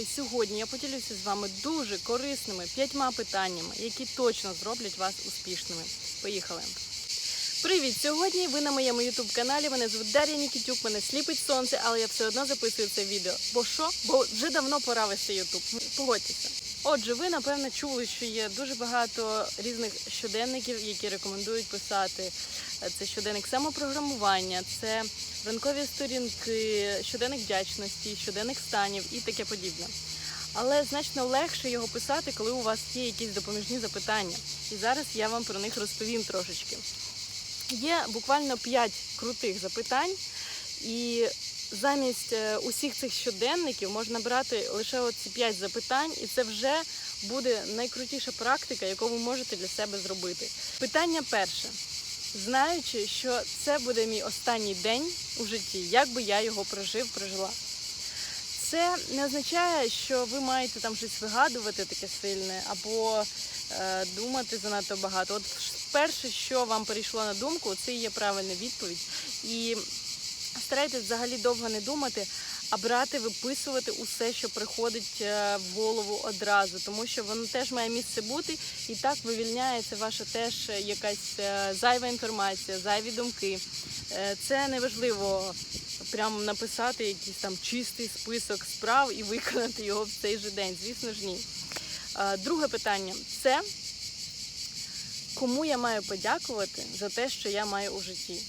знаєте, сьогодні я поділюся з вами дуже корисними п'ятьма питаннями, які точно зроблять вас успішними. Поїхали! Привіт! Сьогодні ви на моєму ютуб каналі. Мене звуть Дар'я Нікітюк, мене сліпить сонце, але я все одно записую це відео. Бо що? Бо вже давно пора вести ютуб. Погодьтеся. Отже, ви напевно чули, що є дуже багато різних щоденників, які рекомендують писати. Це щоденник самопрограмування, це ранкові сторінки, щоденник вдячності, щоденник станів і таке подібне. Але значно легше його писати, коли у вас є якісь допоміжні запитання. І зараз я вам про них розповім трошечки. Є буквально 5 крутих запитань, і замість е, усіх цих щоденників можна брати лише оці 5 запитань, і це вже буде найкрутіша практика, яку ви можете для себе зробити. Питання перше. Знаючи, що це буде мій останній день у житті, як би я його прожив, прожила. Це не означає, що ви маєте там щось вигадувати таке сильне або е, думати занадто багато. От перше, що вам прийшло на думку, це є правильна відповідь. І старайтесь взагалі довго не думати, а брати, виписувати усе, що приходить е, в голову одразу, тому що воно теж має місце бути, і так вивільняється ваша теж якась е, зайва інформація, зайві думки. Е, Це неважливо прямо написати якийсь там чистий список справ і виконати його в цей же день. Звісно ж, ні. Е, Друге питання це кому я маю подякувати за те, що я маю у житті.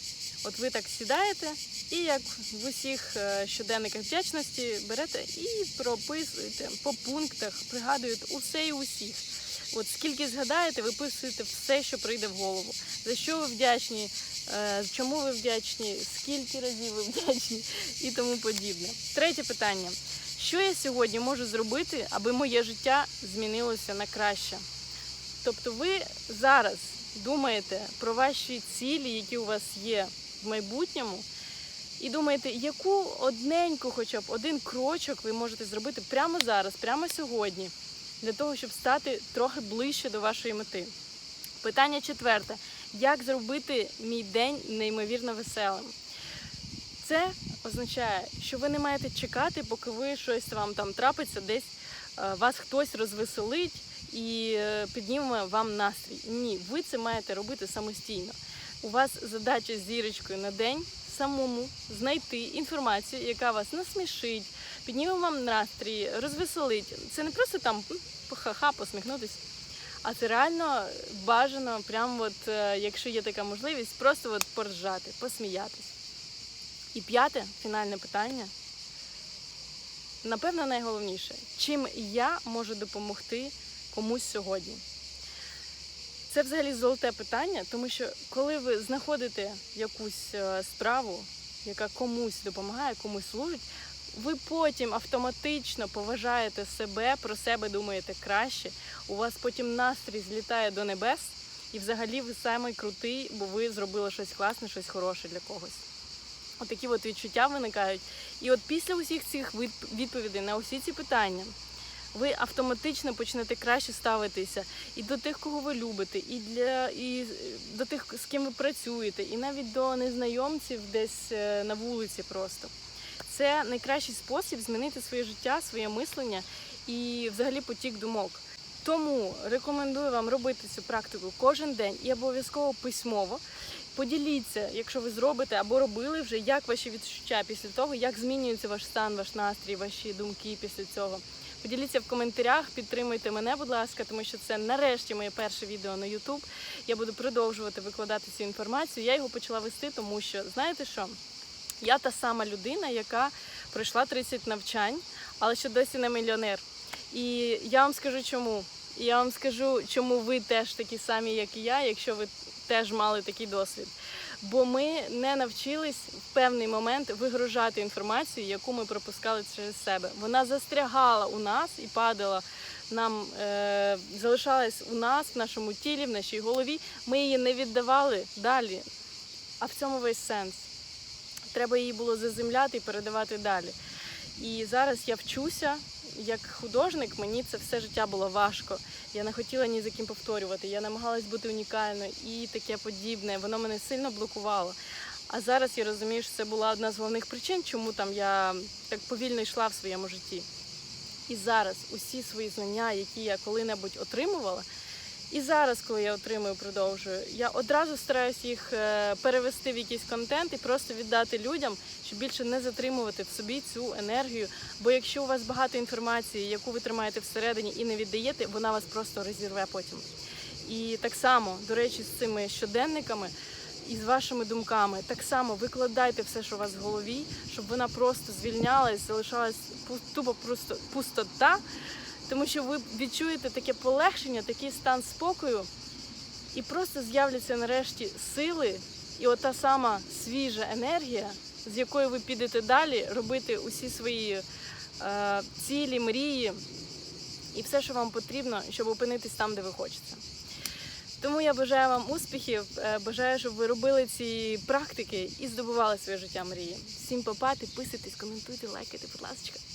От ви так сідаєте, і як в усіх е, щоденниках вдячності берете і прописуєте по пунктах, пригадуєте усе і усіх. От скільки згадаєте, виписуєте все, що прийде в голову. За що ви вдячні, е, чому ви вдячні, скільки разів ви вдячні і тому подібне. Третє питання: що я сьогодні можу зробити, аби моє життя змінилося на краще? Тобто ви зараз думаєте про ваші цілі, які у вас є в майбутньому, і думаєте, яку одненьку, хоча б один крочок ви можете зробити прямо зараз, прямо сьогодні, для того, щоб стати трохи ближче до вашої мети. Питання четверте: як зробити мій день неймовірно веселим? Це означає, що ви не маєте чекати, поки ви щось вам там трапиться, десь е, вас хтось розвеселить і е, підніме вам настрій. Ні, ви це маєте робити самостійно. У вас задача з зірочкою на день самому знайти інформацію, яка вас насмішить, підніме вам настрій, розвеселить. Це не просто там ха-ха, посміхнутись. А це реально бажано, прямо от, е, якщо є така можливість, просто от поржати, посміятись. І п'яте фінальне питання. Напевно, найголовніше, чим я можу допомогти комусь сьогодні. Це взагалі золоте питання, тому що коли ви знаходите якусь е, справу, яка комусь допомагає, комусь служить, ви потім автоматично поважаєте себе, про себе думаєте краще. У вас потім настрій злітає до небес, і взагалі ви самий крутий, бо ви зробили щось класне, щось хороше для когось. Отакі от відчуття виникають. І от після усіх цих від- відповідей на усі ці питання ви автоматично почнете краще ставитися і до тих, кого ви любите, і для і до тих, з ким ви працюєте, і навіть до незнайомців десь е, на вулиці просто. Це найкращий спосіб змінити своє життя, своє мислення і взагалі потік думок. Тому рекомендую вам робити цю практику кожен день і обов'язково письмово. Поділіться, якщо ви зробите або робили вже, як ваші відчуття після того, як змінюється ваш стан, ваш настрій, ваші думки після цього. Поділіться в коментарях, підтримуйте мене, будь ласка, тому що це нарешті моє перше відео на YouTube. Я буду продовжувати викладати цю інформацію. Я його почала вести, тому що знаєте що? Я та сама людина, яка пройшла 30 навчань, але ще досі не мільйонер. І я вам скажу чому. І я вам скажу, чому ви теж такі самі, як і я, якщо ви теж мали такий досвід. Бо ми не навчились в певний момент вигружати інформацію, яку ми пропускали через себе. Вона застрягала у нас і падала нам, е, залишалась у нас, в нашому тілі, в нашій голові. Ми її не віддавали далі. А в цьому весь сенс. Треба її було заземляти і передавати далі. І зараз я вчуся. Як художник мені це все життя було важко. Я не хотіла ні за ким повторювати. Я намагалась бути унікальною і таке подібне. Воно мене сильно блокувало. А зараз я розумію, що це була одна з головних причин, чому там я так повільно йшла в своєму житті. І зараз усі свої знання, які я коли-небудь отримувала, і зараз, коли я отримую, продовжую, я одразу стараюся їх е, перевести в якийсь контент і просто віддати людям, щоб більше не затримувати в собі цю енергію. Бо якщо у вас багато інформації, яку ви тримаєте всередині і не віддаєте, вона вас просто розірве потім. І так само, до речі, з цими щоденниками і з вашими думками, так само викладайте все, що у вас в голові, щоб вона просто звільнялась, залишалась тупо просто пустота, тому що ви відчуєте таке полегшення, такий стан спокою, і просто з'являться нарешті сили, і ота сама свіжа енергія, з якою ви підете далі, робити усі свої е, цілі, мрії і все, що вам потрібно, щоб опинитись там, де ви хочете. Тому я бажаю вам успіхів, е, бажаю, щоб ви робили ці практики і здобували своє життя мрії. Всім папа, підписуйтесь, коментуйте, лайкайте, будь ласка.